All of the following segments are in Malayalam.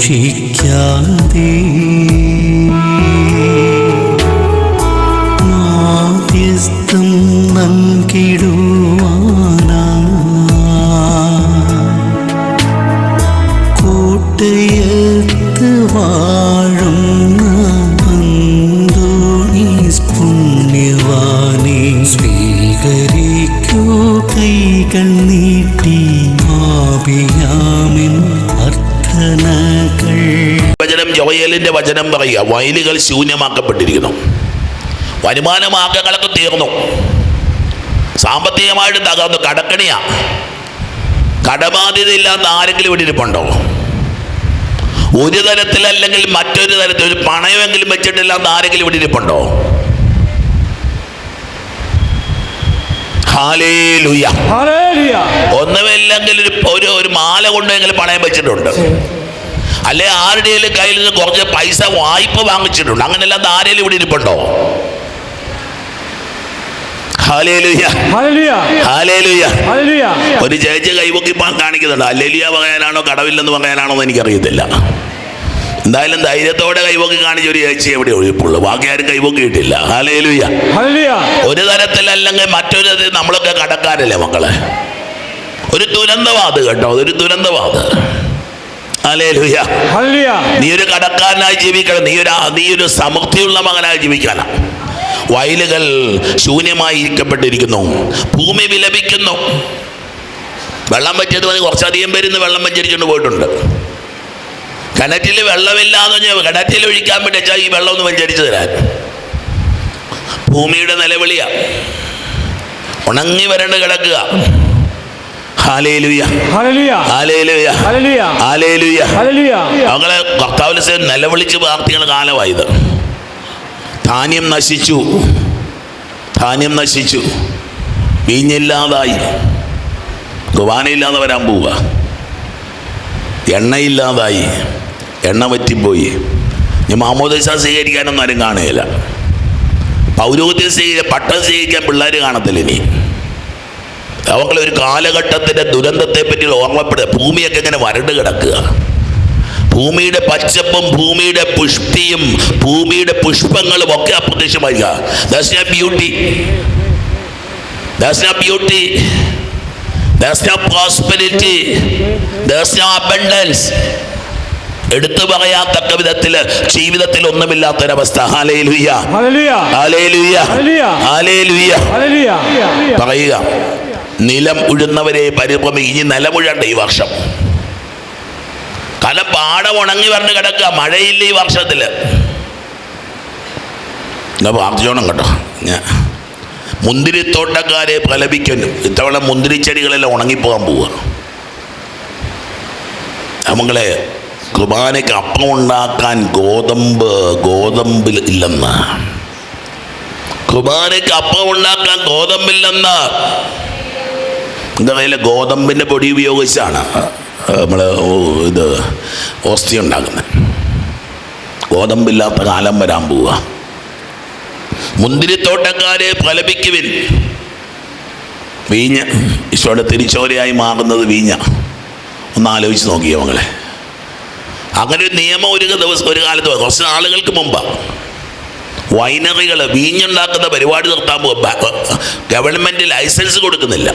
ഉപേക്ഷിച്ചാലുപേക്ഷിക്കാതെ ജോയലിന്റെ വചനം പറയുക. വയലുകൾ ശൂന്യമാക്കപ്പെട്ടിരിക്കുന്നു. വരുമാന മാർഗങ്ങളൊക്കെ തീർന്നു. സാമ്പത്തികമായിട്ട് തകർന്നു. കടക്കണിയാ. കടബാധ്യത ഇല്ലാത്ത ആരെങ്കിലും ഇവിടെ ഇരിപ്പുണ്ടോ? ഒരു തരത്തിലല്ലെങ്കിൽ മറ്റൊരു തരത്തിൽ ഒരു പണയമെങ്കിലും വെച്ചിട്ടില്ലാത്ത ആരെങ്കിലും ഇവിടെ ഇരിപ്പുണ്ടോ. ഒന്നുമില്ലെങ്കിൽ ഒരു ഒരു മാല കൊണ്ടെങ്കിലും പണയം വെച്ചിട്ടുണ്ട്. അല്ലെ ആരുടെയും കയ്യിൽ നിന്ന് കുറച്ച് പൈസ വായ്പ വാങ്ങിച്ചിട്ടുണ്ട്? അങ്ങനെയല്ലാതെ ആരെങ്കിലും ഇവിടെ ഇരിപ്പുണ്ടോ. ഒരു ചേച്ചി കൈപൊക്കി കാണിക്കുന്നുണ്ട്. അല്ലെലിയ പറയാനാണോ കടവില്ലെന്ന് പറയാനാണോ എന്ന് എനിക്കറിയത്തില്ല. എന്തായാലും ധൈര്യത്തോടെ കൈപൊക്കി കാണിച്ച ഒരു ചേച്ചി എവിടെ ഒഴിപ്പുള്ളൂ. ബാക്കി ആരും കൈപൊക്കിയിട്ടില്ല. ഹാലേലുയ. ഒരു തരത്തിലല്ലെങ്കിൽ മറ്റൊരു തരത്തിൽ നമ്മളൊക്കെ കടക്കാരല്ലേ മക്കളെ? ഒരു ദുരന്തവാദ് കേട്ടോ അതൊരു ദുരന്തവാദ്. നീ ഒരു കടക്കാരനായി ജീവിക്കണം. നീ ഒരു നീ ഒരു സമൃദ്ധിയുള്ള മകനായി ജീവിക്കാനാണ് വയലുകൾ ശൂന്യമായി ഇരിക്കപ്പെട്ടിരിക്കുന്നു ഭൂമി വിലപിക്കുന്നു. വെള്ളം വെച്ചത് മതി കുറച്ചധികം പേര് ഇന്ന് വെള്ളം വെച്ചിരിച്ചുകൊണ്ട് പോയിട്ടുണ്ട്. കിണറ്റിൽ വെള്ളമില്ലാന്ന് പറഞ്ഞാൽ കിണറ്റിൽ ഒഴിക്കാൻ വേണ്ടി വെച്ചാൽ ഈ വെള്ളം ഒന്ന് വഞ്ചരിച്ചു തരാൻ. ഭൂമിയുടെ നിലവിളിയ. ഉണങ്ങി വരണ്ട് കിടക്കുക. അവങ്ങളെ കർത്താവിൽ നിലവിളിച്ച് പ്രാർത്ഥിക്കുന്ന കാലമായത്. ധാന്യം നശിച്ചു. ധാന്യം നശിച്ചു. വീഞ്ഞില്ലാതായി. കുവാനയില്ലാതെ വരാൻ പോവുക. എണ്ണയില്ലാതായി. എണ്ണ വറ്റിപ്പോയി. ഇനി മാമോദിസ സ്വീകരിക്കാനൊന്നും ആരും കാണുകയില്ല. പൗരോഹിത്യം സ്വീകരിക്കാൻ പട്ടം സ്വീകരിക്കാൻ പിള്ളേർ കാണത്തില്ല ഇനി. അവങ്ങളെ ഒരു കാലഘട്ടത്തിന്റെ ദുരന്തത്തെ പറ്റി ഓർമ്മപ്പെടുക. ഭൂമിയൊക്കെ ഇങ്ങനെ വരണ്ട് കിടക്കുക. ഭൂമിയുടെ പച്ചപ്പും ഭൂമിയുടെ പുഷ്ടിയും ഭൂമിയുടെ പുഷ്പങ്ങളും ഒക്കെ അപ്രത്യക്ഷമായിരിക്കുക. That's beauty that's beauty that's prosperity that's abundance എടുത്തു പറയാത്തക്ക വിധത്തിൽ ജീവിതത്തിൽ ഒന്നുമില്ലാത്തൊരവസ്ഥ. പറയുക. നിലം ഉഴുന്നവരെ പരിഭ്രമി. ഇനി നിലമുഴണ്ട ഈ വർഷം. കല പാടം ഉണങ്ങി വരണ്ട് കിടക്കുക. മഴയില്ല ഈ വർഷത്തിൽ എന്നാ പ്രാർത്ഥിച്ചോണം കേട്ടോ. ഞാൻ മുന്തിരിത്തോട്ടക്കാരെ പ്രലപിക്കുന്നു. ഇത്തവണ മുന്തിരിച്ചെടികളെല്ലാം ഉണങ്ങിപ്പോകാൻ പോവുക നമ്മളെ കുർബാനയ്ക്ക് അപ്പം ഉണ്ടാക്കാൻ ഗോതമ്പ് ഗോതമ്പിൽ ഇല്ലെന്ന്. കുർബാനയ്ക്ക് അപ്പം ഉണ്ടാക്കാൻ ഗോതമ്പില്ലെന്ന്. എന്താ പറയുക ഗോതമ്പിന്റെ പൊടി ഉപയോഗിച്ചാണ് നമ്മൾ ഇത് ഓസ്തി ഉണ്ടാക്കുന്നത്. ഗോതമ്പില്ലാത്ത കാലം വരാൻ പോവുക. മുന്തിരിത്തോട്ടക്കാരെ ഫലപിക്കുവിൻ വീഞ്ഞ. ഈശോയുടെ തിരിച്ചോരയായി മാറുന്നത് വീഞ്ഞ. ഒന്ന് ആലോചിച്ച് നോക്കിയോ മകളെ. അങ്ങനെ ഒരു നിയമം ഒരു ദിവസം ഒരു കാലത്ത്. കുറച്ച് നാളുകൾക്ക് മുമ്പാണ് വൈനറികൾ വീഞ്ഞുണ്ടാക്കുന്ന പരിപാടി നിർത്താൻ ഗവൺമെന്റ് ലൈസൻസ് കൊടുക്കുന്നില്ല.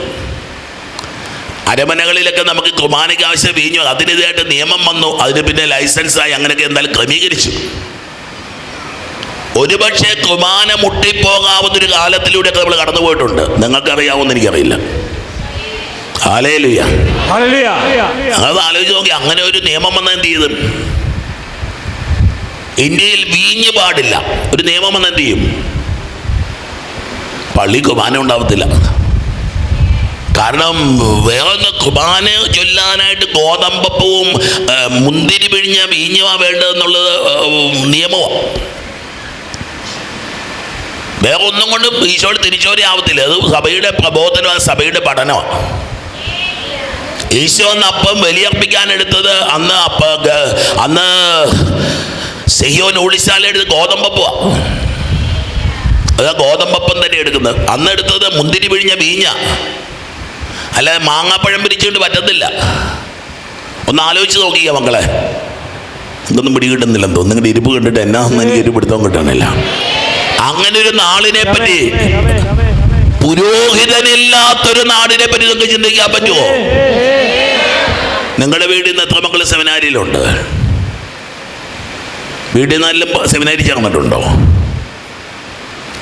അരമനകളിലൊക്കെ നമുക്ക് കുർബാനയ്ക്ക് ആവശ്യം വീഞ്ഞു. അതിനെതിരായിട്ട് നിയമം വന്നു. അതിന് പിന്നെ ലൈസൻസായി അങ്ങനെയൊക്കെ എന്തായാലും ക്രമീകരിച്ചു. ഒരുപക്ഷെ കുർബാന മുട്ടിപ്പോകാവുന്നൊരു കാലത്തിലൂടെയൊക്കെ നമ്മൾ കടന്നു പോയിട്ടുണ്ട് നിങ്ങൾക്കറിയാവുമെന്ന് എനിക്കറിയില്ല. അത് ആലോചിച്ച് നോക്കി അങ്ങനെ ഒരു നിയമം വന്ന എന്ത് ചെയ്തു ഇന്ത്യയിൽ വീഞ്ഞു പാടില്ല. ഒരു നിയമം വന്ന എന്ത് ചെയ്യും? പള്ളി കുർബാന ഉണ്ടാവത്തില്ല. കാരണം വേറൊന്ന് കുർബാന ചൊല്ലാനായിട്ട് ഗോതമ്പപ്പവും മുന്തിരി പിഴിഞ്ഞ വീഞ്ഞുമാ വേണ്ടതെന്നുള്ളത് നിയമമാണ് വേറെ ഒന്നും കൊണ്ട് ഈശോയുടെ തിരിച്ചോരി ആവത്തില്ല. അത് സഭയുടെ പ്രബോധനമാണ് സഭയുടെ പഠനമാണ് ഈശോ അന്ന് അപ്പം ബലിയർപ്പിക്കാൻ എടുത്തത് അന്ന് അപ്പ അന്ന് സെഹിയോൻ ഓടിച്ചാൽ എടുത്ത് ഗോതമ്പപ്പുവാ. അത് ഗോതമ്പപ്പം തന്നെ എടുക്കുന്നത്. അന്ന് എടുത്തത് മുന്തിരി പിഴിഞ്ഞ വീഞ്ഞ അല്ലാതെ മാങ്ങാപ്പഴം പിരിച്ചുകൊണ്ട് പറ്റത്തില്ല. ഒന്ന് ആലോചിച്ച് നോക്കിയ മക്കളെ. ഇതൊന്നും പിടികിട്ടുന്നില്ലെന്ന് തോന്നുന്നു. നിങ്ങളുടെ ഇരിപ്പ് കണ്ടിട്ട് എന്നാ എനിക്ക് ഒരു പിടുത്തവും കിട്ടണില്ല. അങ്ങനെ ഒരു നാളിനെ പറ്റി പുരോഹിതനില്ലാത്തൊരു നാടിനെ പറ്റി നിങ്ങൾക്ക് ചിന്തിക്കാൻ പറ്റുമോ നിങ്ങളുടെ വീട്ടിൽ നിന്ന് എത്ര മക്കൾ സെമിനാരിയിലുണ്ട്? വീട്ടിൽ നിന്നെല്ലാം സെമിനാരി ചേർന്നിട്ടുണ്ടോ?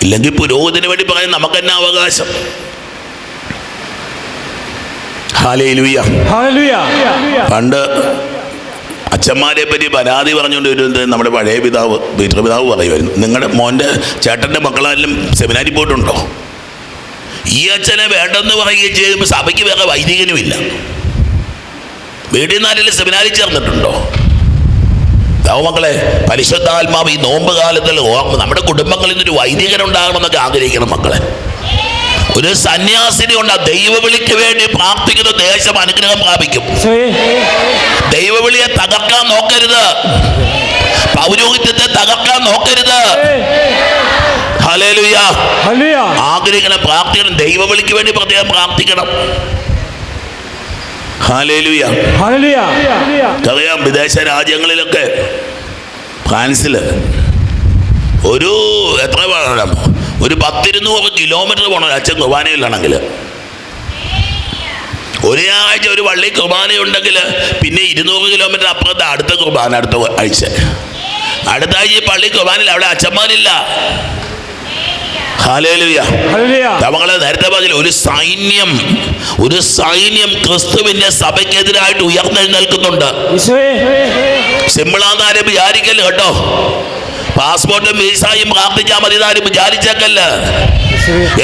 ഇല്ലെങ്കിൽ പുരോഹിതന് വേണ്ടി പറയാൻ നമുക്ക് തന്നെ അവകാശം? പണ്ട് അച്ഛന്മാരെ പറ്റി പരാതി പറഞ്ഞുകൊണ്ട് വരുന്നത് നമ്മുടെ പഴയ പിതാവ് പിതാവ് പറയുമായിരുന്നു. നിങ്ങളുടെ മോന്റെ ചേട്ടന്റെ മക്കളായാലും സെമിനാരി പോയിട്ടുണ്ടോ? ഈ അച്ഛനെ വേണ്ടെന്ന് പറയുകയും ചെയ്യുമ്പോൾ സഭയ്ക്ക് വേറെ വൈദികനുമില്ല. വീട്ടിൽ നിന്നാലും സെമിനാരി ചേർന്നിട്ടുണ്ടോ? മക്കളെ പരിശുദ്ധാത്മാവ് ഈ നോമ്പ് കാലത്തിൽ ഓർമ്മ നമ്മുടെ കുടുംബങ്ങളിൽ നിന്നൊരു വൈദികനുണ്ടാകണമെന്നൊക്കെ ആഗ്രഹിക്കണം മക്കളെ. ഒരു സന്യാസിനി ഉണ്ട് ദൈവവിളിക്ക് വേണ്ടി പ്രാർത്ഥിക്കുന്ന ദേശം അനുഗ്രഹം പ്രാപിക്കും. ദൈവവിളിയെ തകർക്കാൻ നോക്കരുത്. പൗരോഹിത്യത്തെ തകർക്കാൻ നോക്കരുത്. ആഗ്രഹിക്കണം പ്രാർത്ഥിക്കണം. ദൈവവിളിക്ക് വേണ്ടി പ്രത്യേകം പ്രാർത്ഥിക്കണം. അറിയാം വിദേശ രാജ്യങ്ങളിലൊക്കെ ഫ്രാൻസിൽ ഒരു എത്ര വേണം ഒരു പത്തിരുന്നൂറ് കിലോമീറ്റർ പോകണം ഒരു അച്ഛൻ കുർബാനയിലാണെങ്കിൽ. ഒരാഴ്ച ഒരു വള്ളി കുർബാനയുണ്ടെങ്കിൽ പിന്നെ ഇരുന്നൂറ് കിലോമീറ്റർ അപ്പുറത്ത് അടുത്ത കുർബാന അടുത്ത ആഴ്ച. അടുത്ത ആഴ്ച ഈ പള്ളി കുർബാനയിൽ അവിടെ അച്ഛന്മാരില്ല. നമ്മളെ നേരത്തെ പറഞ്ഞില്ല ഒരു സൈന്യം ഒരു സൈന്യം ക്രിസ്തുവിന്റെ സഭയ്ക്കെതിരായിട്ട് ഉയർന്നെഴുന്നേൽക്കുന്നുണ്ട്. സിമ്പിളാന്ന് ആരും വിചാരിക്കല്ല കേട്ടോ. പാസ്പോർട്ടും വീസായും പ്രാർത്ഥിച്ചാൽ മതി എന്നാരും വിചാരിച്ചേക്കല്ല.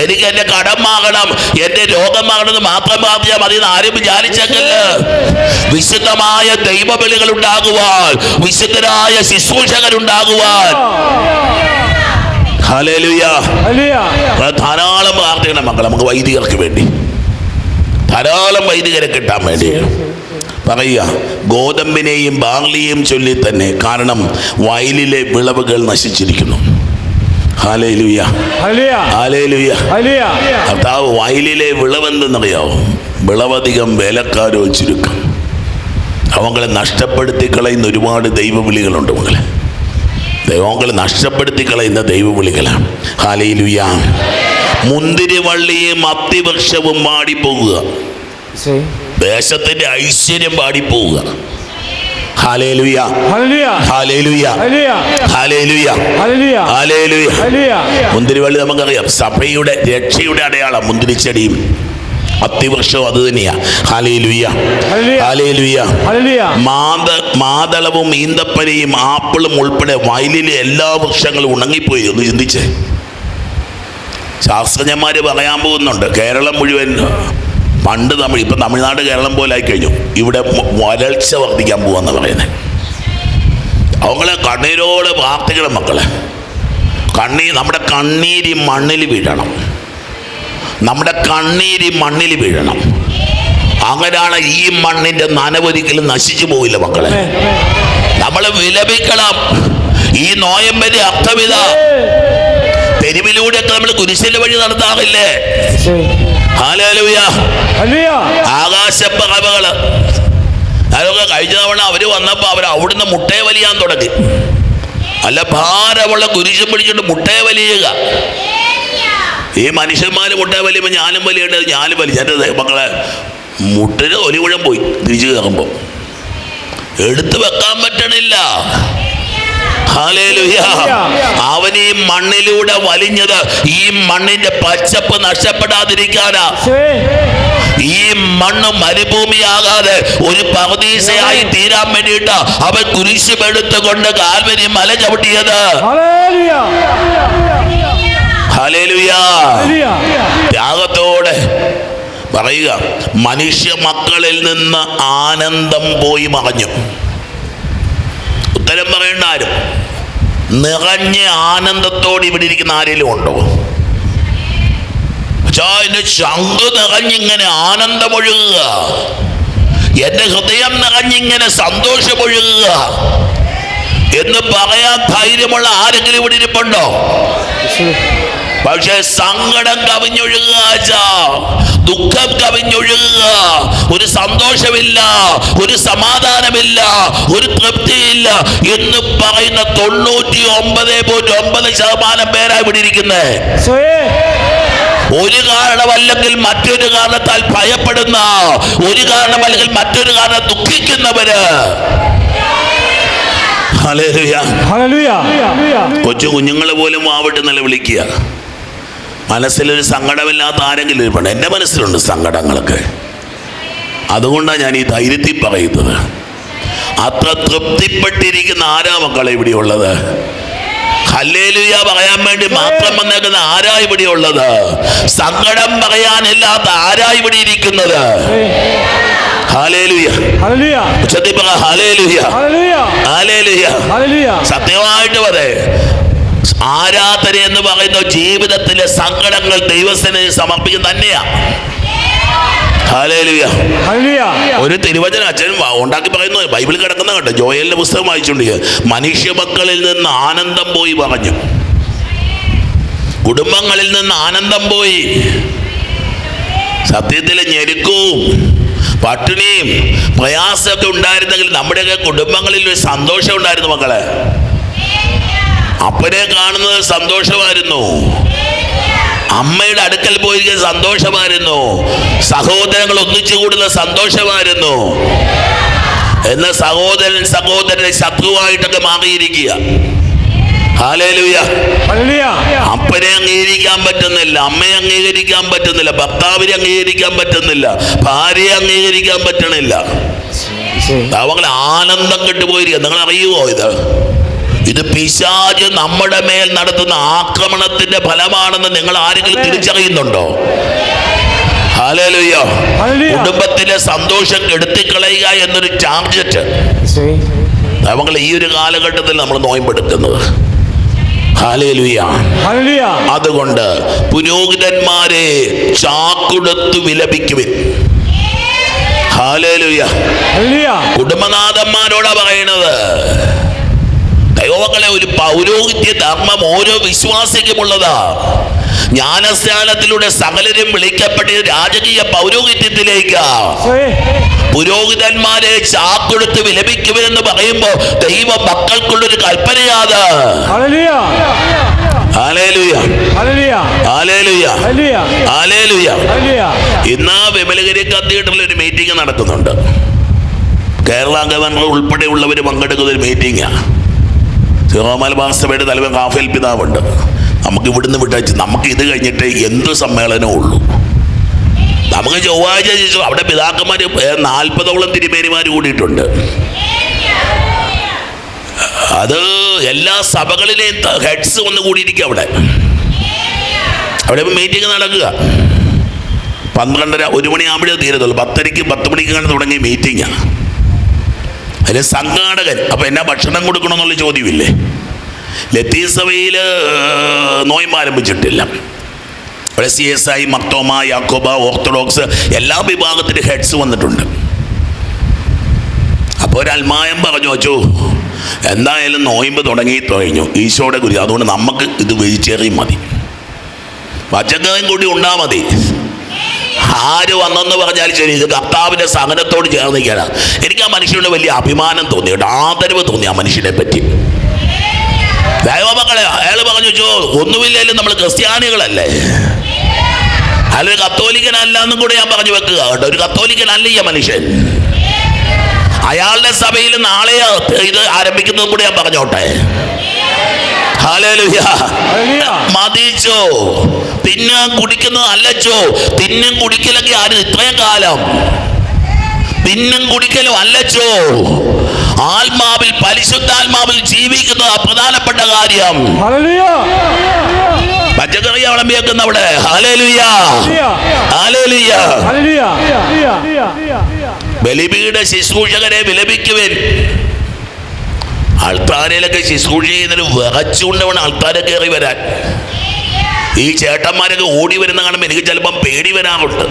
എനിക്ക് എന്റെ കടം മാകണം എന്റെ രോഗം മാകണം എന്ന് മാത്രം പ്രാർത്ഥിച്ചാൽ മതി ആരും വിചാരിച്ചേക്കല്ല. വിശുദ്ധമായ ദൈവബലികൾ ഉണ്ടാകുവാൻ വിശുദ്ധരായ ശുശ്രൂഷകർ ഉണ്ടാകുവാൻ. ധാരാളം പ്രാർത്ഥിക്കണം മക്കൾ നമുക്ക് വൈദികർക്ക് വേണ്ടി. ധാരാളം വൈദികരെ കിട്ടാൻ വേണ്ടി. പറയുക. ഗോതമ്പിനെയും ബാർലിയെയും ചൊല്ലി തന്നെ. കാരണം വയലിലെ വിളവുകൾ നശിച്ചിരിക്കുന്നു. കർത്താവ് വയലിലെ വിളവെന്തെന്നറിയാവോ? വിളവധികം വേലക്കാരോ ചുരുക്കം അവങ്ങളെ നഷ്ടപ്പെടുത്തി കളയുന്ന ഒരുപാട് ദൈവവിളികളുണ്ട് മകളെ ദൈവങ്ങളെ നഷ്ടപ്പെടുത്തി കളയുന്ന ദൈവവിളികളാണ് ഹാലയിലുയ മുന്തിരിവള്ളിയും അത്തിവൃക്ഷവും മാടിപ്പോകുക ദേശത്തിന്റെ ഐശ്വര്യം പാടിപ്പോവുക. മുന്തിരിവള്ളി നമുക്കറിയാം. സഭയുടെ രക്ഷയുടെ അടയാളം മുന്തിരിച്ചെടിയും. അത്തിവൃക്ഷവും അത് തന്നെയാ. മാത മാതളവും ഈന്തപ്പനയും ആപ്പിളും ഉൾപ്പെടെ വയലിലെ എല്ലാ വൃക്ഷങ്ങളും ഉണങ്ങിപ്പോയി. ഒന്ന് ചിന്തിച്ചേ. ശാസ്ത്രജ്ഞന്മാർ പറയാൻ പോകുന്നുണ്ട് കേരളം മുഴുവൻ പണ്ട് തമിഴ് ഇപ്പം തമിഴ്നാട് കേരളം പോലെ ആയി കഴിഞ്ഞു ഇവിടെ വരൾച്ച വർദ്ധിക്കാൻ പോവാന്ന് പറയുന്നത് അവങ്ങളെ കണ്ണീരോട് പ്രാർത്ഥിക്കണം മക്കളെ. കണ്ണീർ നമ്മുടെ കണ്ണീര് മണ്ണിൽ വീഴണം. നമ്മുടെ കണ്ണീര് മണ്ണിൽ വീഴണം. അങ്ങനെയാണ് ഈ മണ്ണിന്റെ നനവൊരിക്കലും നശിച്ചു പോവില്ല മക്കളെ. നമ്മൾ വിലപിക്കണം. ഈ നോയമ്പന്റെ അർത്ഥമിത. തെരുവിലൂടെയൊക്കെ നമ്മൾ കുരിശിന്റെ വഴി നടത്താറില്ലേ? ഈശോയെ ആകാശപ്പറവകൾ. അതൊക്കെ കഴിഞ്ഞ തവണ അവർ വന്നപ്പോ അവർ അവിടുന്ന് മുട്ടയെ വലിയാൻ തുടങ്ങി. അല്ല ഭാരമുള്ള കുരിശും പിടിച്ചിട്ട് മുട്ടയെ വലിയുക. ഈ മനുഷ്യന്മാര് മുട്ടയെ വലിയുമ്പോൾ ഞാനും വലിയേണ്ടത് ഞാനും വലിയ എന്റെ മക്കളെ മുട്ടിന് ഒരു കുഴം പോയി തിരിച്ചു കയറുമ്പോൾ എടുത്തു വെക്കാൻ പറ്റണില്ല. അവൻ ഈ മണ്ണിലൂടെ വലിഞ്ഞത് ഈ മണ്ണിന്റെ പച്ചപ്പ് നഷ്ടപ്പെടാതിരിക്കാനാ. ഈ മണ്ണ് മരുഭൂമിയാകാതെ ഒരു പർദീസയായി തീരാൻ വേണ്ടിയിട്ട് അവൻ കുരിശുമെടുത്തുകൊണ്ട് കാൽവരി മല ചവിട്ടിയത്. ത്യാഗത്തോടെ പറയുക മനുഷ്യ മക്കളിൽ നിന്ന് ആനന്ദം പോയി മറഞ്ഞു. ഉത്തരം പറയേണ്ട ആരും. നിറഞ്ഞ ആനന്ദത്തോടെ ഇവിടെ ഇരിക്കുന്ന ആരെങ്കിലും ഉണ്ടോ? എന്റെ നിറഞ്ഞിങ്ങനെ ആനന്ദമൊഴുകുക. എന്റെ ഹൃദയം നിറഞ്ഞിങ്ങനെ സന്തോഷമൊഴുകുക. എന്ന് പറയാൻ ധൈര്യമുള്ള ആരെങ്കിലും ഇവിടെ ഇരിപ്പുണ്ടോ? പക്ഷെ സങ്കടം കവിഞ്ഞൊഴുകുക. ദുഃഖം കവിഞ്ഞൊഴുകുക. ഒരു സന്തോഷമില്ല ഒരു സമാധാനമില്ല ഒരു തൃപ്തിയില്ല എന്ന് പറയുന്ന തൊണ്ണൂറ്റി ഒമ്പത് പോയിന്റ് ഒമ്പത് ശതമാനം പേരാ ഇവിടെ ഇരിക്കുന്നത് ഒരു കാരണമല്ലെങ്കിൽ മറ്റൊരു കാരണത്താൽ ഭയപ്പെടുന്ന ഒരു കാരണമല്ലെങ്കിൽ മറ്റൊരു കാരണം ദുഃഖിക്കുന്നവര്. കൊച്ചു കുഞ്ഞുങ്ങളെ പോലും ആവട്ടെ നല്ല വിളിക്കുക. മനസ്സിലൊരു സങ്കടമില്ലാത്ത ആരെങ്കിലും ഇരിപ്പുണ്ട്. എന്റെ മനസ്സിലുണ്ട് സങ്കടങ്ങളൊക്കെ. അതുകൊണ്ടാണ് ഞാൻ ഈ ധൈര്യത്തിൽ പറയുന്നത്. അത്ര തൃപ്തിപ്പെട്ടിരിക്കുന്ന ആരാ മക്കളെ ഇവിടെ ഉള്ളത് ഹല്ലേലൂയ പറയാൻ വേണ്ടി മാത്രം വന്നേക്കുന്ന ആരാ ഇവിടെ ഉള്ളത് സങ്കടം പറയാനില്ലാത്ത ആരാ ഇവിടെ ഇരിക്കുന്നത്? സത്യമായിട്ട് പറ ആരാധന എന്ന് പറയുന്ന ജീവിതത്തിലെ സങ്കടങ്ങൾ ദൈവത്തിന് സമർപ്പിക്കുന്ന തന്നെയാ. ഒരു തിരുവചന അച്ഛൻ ഉണ്ടാക്കി പറയുന്നു. ബൈബിൾ കിടക്കുന്ന കണ്ടോ? ജോയലിന്റെ പുസ്തകം വായിച്ചുകൊണ്ട് മനുഷ്യ മക്കളിൽ നിന്ന് ആനന്ദം പോയി പറഞ്ഞു. കുടുംബങ്ങളിൽ നിന്ന് ആനന്ദം പോയി. സത്യത്തിൽ ഞെരുക്കവും പട്ടിണിയും പ്രയാസമൊക്കെ ഉണ്ടായിരുന്നെങ്കിൽ നമ്മുടെയൊക്കെ കുടുംബങ്ങളിൽ ഒരു സന്തോഷം ഉണ്ടായിരുന്നു മക്കളെ. അപ്പനെ കാണുന്നത് സന്തോഷമായിരുന്നു. അമ്മയുടെ അടുക്കൽ പോയിരിക്കുന്ന സന്തോഷമായിരുന്നു. സഹോദരങ്ങൾ ഒന്നിച്ചു കൂടുന്ന സന്തോഷമായിരുന്നു. എന്ന സഹോദരൻ സഹോദരനെ ശത്രുവായിട്ടൊക്കെ മാറിയിരിക്കുക. അപ്പനെ അംഗീകരിക്കാൻ പറ്റുന്നില്ല അമ്മയെ അംഗീകരിക്കാൻ പറ്റുന്നില്ല ഭർത്താവിനെ അംഗീകരിക്കാൻ പറ്റുന്നില്ല ഭാര്യയെ അംഗീകരിക്കാൻ പറ്റണില്ല. അവങ്ങളെ ആനന്ദം കെട്ടുപോയിരിക്കുക. നിങ്ങൾ അറിയുമോ ഇത്? ഇത് പിശാജ് നമ്മുടെ മേൽ നടത്തുന്ന ആക്രമണത്തിന്റെ ഫലമാണെന്ന് നിങ്ങൾ ആരെങ്കിലും തിരിച്ചറിയുന്നുണ്ടോ? ഹാലേലുയ്യോ കുടുംബത്തിലെ സന്തോഷം കെടുത്തിക്കളയുക എന്നൊരു ടാർജറ്റ് നമ്മൾ ഈ ഒരു കാലഘട്ടത്തിൽ നമ്മൾ നോയമ്പെടുക്കുന്നത്. അതുകൊണ്ട് പുരോഹിതന്മാരെ ചാക്കുടുത്തു വിലപിക്കുവിൻ. കുടുംബനാഥന്മാരോടാ പറയണത്. ദൈവമക്കളെ ഒരു പൗരോഹിത്യ ധർമ്മം ഓരോ വിശ്വാസിക്കുമുള്ളതാ. ജ്ഞാനസ്നാനത്തിലൂടെ സകലരും വിളിക്കപ്പെട്ട രാജകീയ പൗരോഹിത്യത്തിലേക്ക്. പുരോഹിതന്മാരെ ചാക്കൊടുത്ത് വിലപിക്കുമെന്ന് പറയുമ്പോ ദൈവ മക്കൾക്കുള്ളൊരു കൽപ്പനയാത്. ഇന്ന് വിമലഗിരി കത്തീഡ്രലിൽ ഒരു മീറ്റിംഗ് നടക്കുന്നുണ്ട് കേരള ഗവർണർ ഉൾപ്പെടെയുള്ളവർ പങ്കെടുക്കുന്ന ഒരു മീറ്റിംഗാണ് സഭയുടെ തലവൻ കാഫേൽ പിതാവുണ്ട്. നമുക്ക് ഇവിടുന്ന് വിട്ടയച്ച് നമുക്ക് ഇത് കഴിഞ്ഞിട്ട് എന്ത് സമ്മേളനമേ ഉള്ളൂ. നമുക്ക് ചൊവ്വാഴ്ച അവിടെ പിതാക്കന്മാർ നാൽപ്പതോളം തിരുമേനിമാർ കൂടിയിട്ടുണ്ട്. അത് എല്ലാ സഭകളിലെയും ഹെഡ്സ് വന്ന് കൂടിയിരിക്കുക അവിടെ. അവിടെ മീറ്റിംഗ് നടക്കുക. പന്ത്രണ്ടര ഒരു മണിയാകുമ്പോഴേ തീരത്തുള്ളൂ. പത്തരയ്ക്ക് പത്ത് മണിക്ക് കണ്ട് തുടങ്ങിയ മീറ്റിംഗാണ് അതിൽ സംഘാടകൻ. അപ്പം എന്നാ ഭക്ഷണം കൊടുക്കണമെന്നുള്ള ചോദ്യമില്ലേ? ലത്തീൻ നോയ്മ ആരംഭിച്ചിട്ടില്ല അവിടെ C S I Marthoma Yakoba Orthodox എല്ലാ വിഭാഗത്തിന്റെ ഹെഡ്സ് വന്നിട്ടുണ്ട്. അപ്പോൾ ഒരു അൽമായം പറഞ്ഞു വച്ചു എന്തായാലും നോയമ്പ് തുടങ്ങി കഴിഞ്ഞു. ഈശോയുടെ ഗുരു അതുകൊണ്ട് നമുക്ക് ഇത് വെജിറ്റേറിയൻ മതി. പച്ചക്കറിയും കൂടി ഉണ്ടാ മതി. ആര് വന്നെന്ന് പറഞ്ഞാൽ ശരി ഇത് കർത്താവിന്റെ സഹനത്തോട് ചേർന്ന് എനിക്ക് ആ മനുഷ്യനോട് വലിയ അഭിമാനം തോന്നി ആദരവ് തോന്നി ആ മനുഷ്യനെ പറ്റി. ദൈവമക്കളെ അയാൾ പറഞ്ഞു ചോ ഒന്നുമില്ലേലും നമ്മൾ ക്രിസ്ത്യാനികളല്ലേ? അയാളൊരു കത്തോലിക്കനല്ല എന്നും കൂടെ ഞാൻ പറഞ്ഞു വെക്കുക കേട്ടോ. ഒരു കത്തോലിക്കനല്ല ഈ മനുഷ്യൻ. അയാളുടെ സഭയിൽ നാളെ ഇത് ആരംഭിക്കുന്നതും കൂടെ ഞാൻ പറഞ്ഞോട്ടെ. മതിച്ചോ. തിന്നാൻ കുടിക്കുന്നത് അല്ലച്ചോ. തിന്നും കുടിക്കലെങ്കിൽ ആര് ഇത്രയും കാലം? തിന്നും കുടിക്കലും അല്ലച്ചോ. ആത്മാവിൽ പരിശുദ്ധാത്മാവിൽ ജീവിക്കുന്നത് പ്രധാനപ്പെട്ട കാര്യം. പച്ചക്കറി വിളമ്പി വെക്കുന്ന അവിടെ. ബലിപീഠ ശുശ്രൂഷകരെ വിലപിക്കുവിൻ. ആൾത്താരയിലൊക്കെ ശുശ്രൂഷ ചെയ്യുന്നതിന് വിറച്ചുകൊണ്ട് വേണം ആൾക്കാരെ കയറി വരാൻ. ഈ ചേട്ടന്മാരൊക്കെ ഓടി വരുന്ന കാണുമ്പോൾ എനിക്ക് ചിലപ്പം പേടി വരാറുണ്ട്.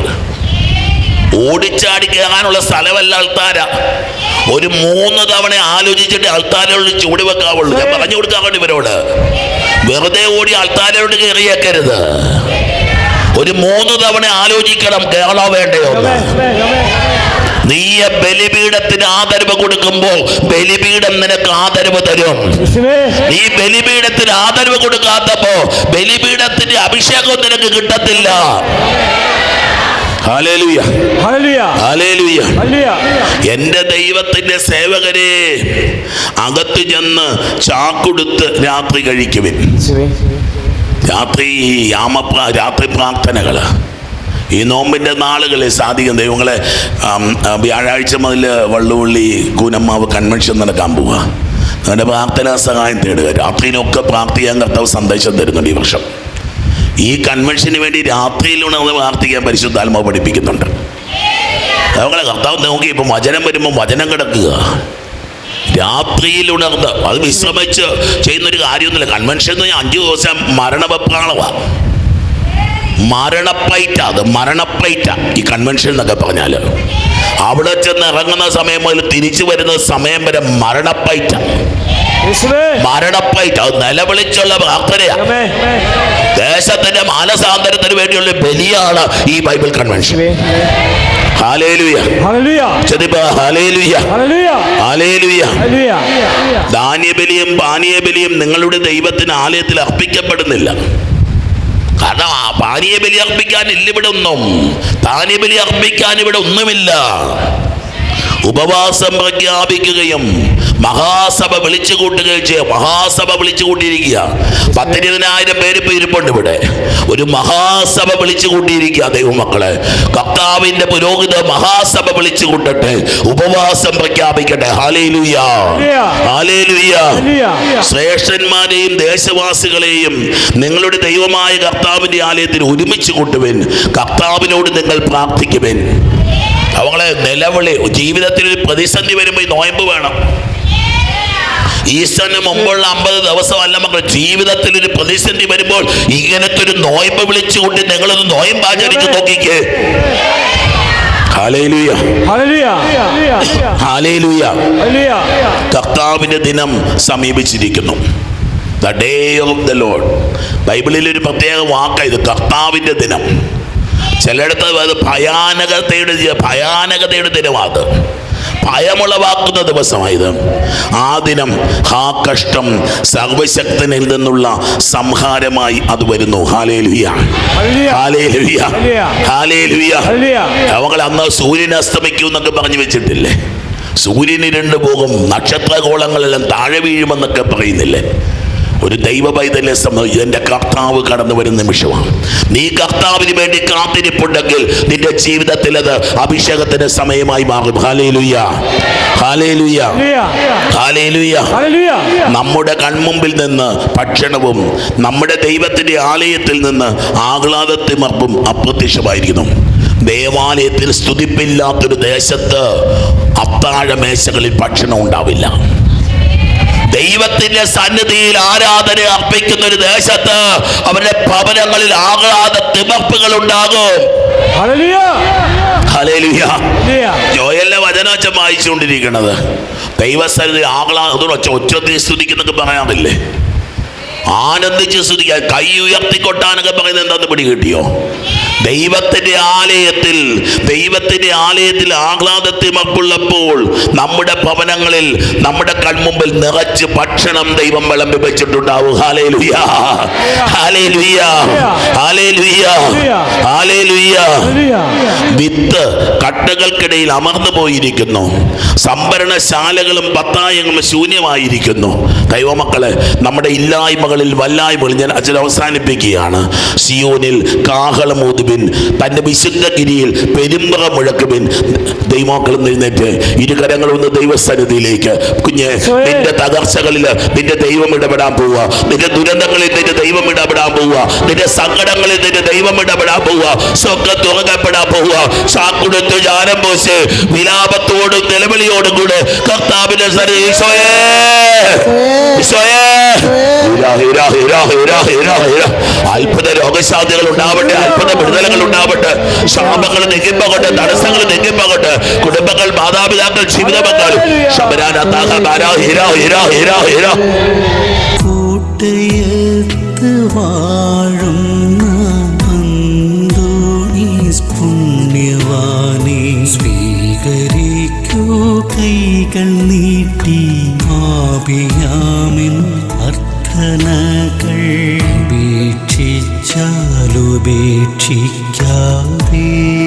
ഓടിച്ചാടി കയറാനുള്ള സ്ഥലമല്ല ആൾത്താര ഒരു മൂന്ന് തവണ ആലോചിച്ചിട്ട് ആൾക്കാരോട് ചൂടി വെക്കാവുള്ളൂ. ഞാൻ പറഞ്ഞു കൊടുക്കാൻ വേണ്ടി ഇവരോട്. വെറുതെ ഓടി ആൾക്കാരോട് കയറിയേക്കരുത് ഒരു മൂന്ന് തവണ ആലോചിക്കണം കേരള വേണ്ടയോ. നീ ബലിപീഠത്തിന് ആദരവ് കൊടുക്കുമ്പോ ബലിപീഠം നിനക്ക് ആദരവ് തരും. നീ ബലിപീഠത്തിന് ആദരവ് കൊടുക്കാത്തപ്പോ ബലിപീഠത്തിന്റെ അഭിഷേകം നിനക്ക് കിട്ടത്തില്ല. എന്റെ ദൈവത്തിന്റെ സേവകരെ അകത്ത് ചെന്ന് ചാക്കുടുത്ത് രാത്രി കഴിക്കുവിൻ. രാത്രി യാമപ്രാ രാത്രി പ്രാർത്ഥനകൾ ഈ നോമ്പിന്റെ നാളുകളിൽ സാധിക്കും. ദൈവങ്ങളെ വ്യാഴാഴ്ച മുതൽ വള്ളുവള്ളി കൂനമ്മാവ് കൺവെൻഷൻ നടക്കാൻ പോവുക നിങ്ങളുടെ പ്രാർത്ഥനാ സഹായം തേടുക. രാത്രിയിലൊക്കെ പ്രാർത്ഥിക്കാൻ കർത്താവ് സന്ദേശം തരുന്നുണ്ട് ഈ വർഷം. ഈ കൺവെൻഷന് വേണ്ടി രാത്രിയിൽ ഉണർന്ന് പ്രാർത്ഥിക്കാൻ പരിശുദ്ധാത്മാവ് പഠിപ്പിക്കുന്നുണ്ട്. ദൈവങ്ങളെ കർത്താവ് നോക്കി ഇപ്പം വചനം വരുമ്പോൾ വചനം കിടക്കുക. രാത്രിയിൽ ഉണർന്ന് അത് വിശ്രമിച്ച് ചെയ്യുന്നൊരു കാര്യമൊന്നുമില്ല. കൺവെൻഷൻ എന്ന് പറഞ്ഞാൽ അഞ്ചു ദിവസം മരണവെപ്രാളമാണ് മരണപ്പൈറ്റ അത് മരണപ്പൈറ്റ ഈ കൺവെൻഷൻ എന്നൊക്കെ പറഞ്ഞാൽ അവിടെ ചെന്ന് ഇറങ്ങുന്ന സമയം മുതൽ തിരിച്ചു വരുന്ന സമയം വരെ മരണപ്പയറ്റ യേശുവേ. മരണപ്പൈറ്റ അത് നിലവിളിച്ചുള്ള പ്രാർത്ഥനയാണ് ആമേ ദേശത്തിന്റെ മാനസാന്തരത്തിന് വേണ്ടിയുള്ള ബലിയാണ് ഈ ബൈബിൾ കൺവെൻഷൻ ധാന്യബലിയും പാനീയബലിയും നിങ്ങളുടെ ദൈവത്തിന് ആലയത്തിൽ അർപ്പിക്കപ്പെടുന്നില്ല. കാരണം ബലി അർപ്പിക്കാൻ ഇല്ല ഇവിടെ ഒന്നും. താനിയ ബലി അർപ്പിക്കാൻ ഇവിടെ ഒന്നുമില്ല. ഉപവാസം പ്രഖ്യാപിക്കുകയും മഹാസഭ വിളിച്ചു കൂട്ടുകയും ചെയ്യുക മഹാസഭ വിളിച്ചു കൂട്ടിയിരിക്കുക പത്തിരുപതിനായിരം പേര് ഇപ്പൊ ഇരിപ്പുണ്ട് ഇവിടെ. ഒരു മഹാസഭ വിളിച്ചു കൂട്ടിയിരിക്കുക ദൈവമക്കളെ കർത്താവിന്റെ പുരോഹിത മഹാസഭ വിളിച്ചു കൂട്ടട്ടെ ഉപവാസം പ്രഖ്യാപിക്കട്ടെ. ശ്രേഷ്ഠന്മാരെയും ദേശവാസികളെയും നിങ്ങളുടെ ദൈവമായ കർത്താവിന്റെ ആലയത്തിൽ ഒരുമിച്ച് കൂട്ടുവൻ. കർത്താവിനോട് നിങ്ങൾ പ്രാർത്ഥിക്കുവൻ. അവങ്ങളെ നിലവിളി ജീവിതത്തിൽ ഒരു പ്രതിസന്ധി വരുമ്പോൾ നോയമ്പ് വേണം. ഈസ്റ്ററിന് മുമ്പുള്ള അമ്പത് ദിവസം അല്ല മക്കൾ ജീവിതത്തിൽ ഒരു പ്രതിസന്ധി വരുമ്പോൾ ഇങ്ങനത്തെ ഒരു നോയമ്പ് വിളിച്ചുകൊണ്ട് നിങ്ങളൊന്ന് നോയമ്പ് ആചരിച്ച് നോക്കിക്കേ. കർത്താവിന്റെ ദിനം സമീപിച്ചിരിക്കുന്നു. The day of the Lord ബൈബിളിൽ ഒരു പ്രത്യേക വാക്കായത് ഇത് കർത്താവിന്റെ ദിനം. ചിലയിടത്ത് അത് ഭയാനകതയുടെ ഭയാനകതയുടെ ദിനമാണ് ഭയമുളവാക്കുന്ന ദിവസമായത്. ആ ദിനം ഹാ കഷ്ടം സർവശക്തനിൽ നിന്നുള്ള സംഹാരമായി അത് വരുന്നു. അവങ്ങൾ അന്ന് സൂര്യൻ അസ്തമിക്കും എന്നൊക്കെ പറഞ്ഞു വെച്ചിട്ടില്ലേ? സൂര്യൻ ഇരുണ്ട് പോകും. നക്ഷത്രഗോളങ്ങളെല്ലാം താഴെ വീഴുമെന്നൊക്കെ പറയുന്നില്ലേ? ഒരു ദൈവ പൈതല്യം സംബന്ധിച്ച് എന്റെ കർത്താവ് കടന്നു വരുന്ന നിമിഷമാണ്. നീ കർത്താവിന് വേണ്ടി കാത്തിരിപ്പുണ്ടെങ്കിൽ നിന്റെ ജീവിതത്തിൽ അത് അഭിഷേകത്തിന്റെ സമയമായി മാറും. നമ്മുടെ കൺമുമ്പിൽ നിന്ന് ഭക്ഷണവും നമ്മുടെ ദൈവത്തിന്റെ ആലയത്തിൽ നിന്ന് ആഹ്ലാദത്തിമർപ്പും അപ്രത്യക്ഷമായിരിക്കുന്നു. ദേവാലയത്തിൽ സ്തുതിപ്പില്ലാത്തൊരു ദേശത്ത് അത്താഴ മേശകളിൽ ഭക്ഷണം ഉണ്ടാവില്ല. ദൈവത്തിന്റെ സന്നിധിയിൽ ആരാധന അർപ്പിക്കുന്ന ഒരു ദേശത്ത് അവരുടെ ഭവനങ്ങളിൽ ആഹ്ലാദ തിമർപ്പുകൾ ഉണ്ടാകും. ജോയലിന്റെ വചനവച്ചം വായിച്ചുകൊണ്ടിരിക്കുന്നത് ദൈവസ്ഥലത്തിൽ ആഹ്ലാദത്തോടെ ഒച്ച ഒച്ചത്തിൽ സ്തുതിക്കുന്നൊക്കെ പറയാറില്ലേ? ആനന്ദിച്ച് സ്തുതിക്കാൻ കൈ ഉയർത്തിക്കൊട്ടാനൊക്കെ പറയുന്നത് എന്താന്ന് പിടി കിട്ടിയോ ദൈവത്തിന്റെ ആലയത്തിൽ ദൈവത്തിന്റെ ആലയത്തിൽ ആഹ്ലാദത്തെ മക്കുള്ളപ്പോൾ നമ്മുടെ ഭവനങ്ങളിൽ നമ്മുടെ കൺമുമ്പിൽ നിറച്ച് ഭക്ഷണം ദൈവം വിളമ്പി വെച്ചിട്ടുണ്ടാവും. വിത്ത് കട്ടകൾക്കിടയിൽ അമർന്നു പോയിരിക്കുന്നു. സംഭരണശാലകളും പത്തായങ്ങളും ശൂന്യമായിരിക്കുന്നു. ദൈവമക്കളെ നമ്മുടെ ഇല്ലായ്മകളിൽ വല്ലായ്മകളിൽ ഞാൻ അച്ഛൻ അവസാനിപ്പിക്കുകയാണ്. സിയോനിൽ കാഹളമൂതുവിൻ തന്റെ വിശുദ്ധഗിരിയിൽ പെരുമ്പറ മുഴക്കുവിൻ. ദൈവമക്കൾ എഴുന്നേറ്റ്. ഇരുകരങ്ങൾ ഒന്ന് ദൈവസന്നിധിയിലേക്ക്. കുഞ്ഞ് നിന്റെ തകർച്ചകളിൽ നിന്റെ ദൈവം ഇടപെടാൻ പോവുക. നിന്റെ ദുരന്തങ്ങളിൽ നിന്റെ ദൈവം ഇടപെടാൻ പോവുക. നിന്റെ സങ്കടങ്ങളിൽ നിന്റെ ദൈവം ഇടപെടാൻ പോവുക. സ്വർഗം തുറക്കപ്പെടാൻ പോവുക. ചാക്കുടുത്ത് ജാനം പോസ് വിലാപത്തോടും നിലവിളിയോടും കൂടെ കർത്താവിന്റെ ഈശോയേ. ഈശോയേ. അത്ഭുത രോഗശാന്തികൾ ഉണ്ടാവട്ടെ. അത്ഭുത വിടുതലകൾ ഉണ്ടാവട്ടെ. ശാപങ്ങൾ നീങ്ങിപ്പോകട്ടെ തടസ്സങ്ങൾ നീങ്ങിപ്പോകട്ടെ കുടുംബങ്ങൾ മാതാപിതാക്കൾ ഹിര ഹിര കൂട്ടയത്ത് അർത്ഥനകൾ. ഉപേക്ഷിച്ചാലുപേക്ഷിക്കാതെ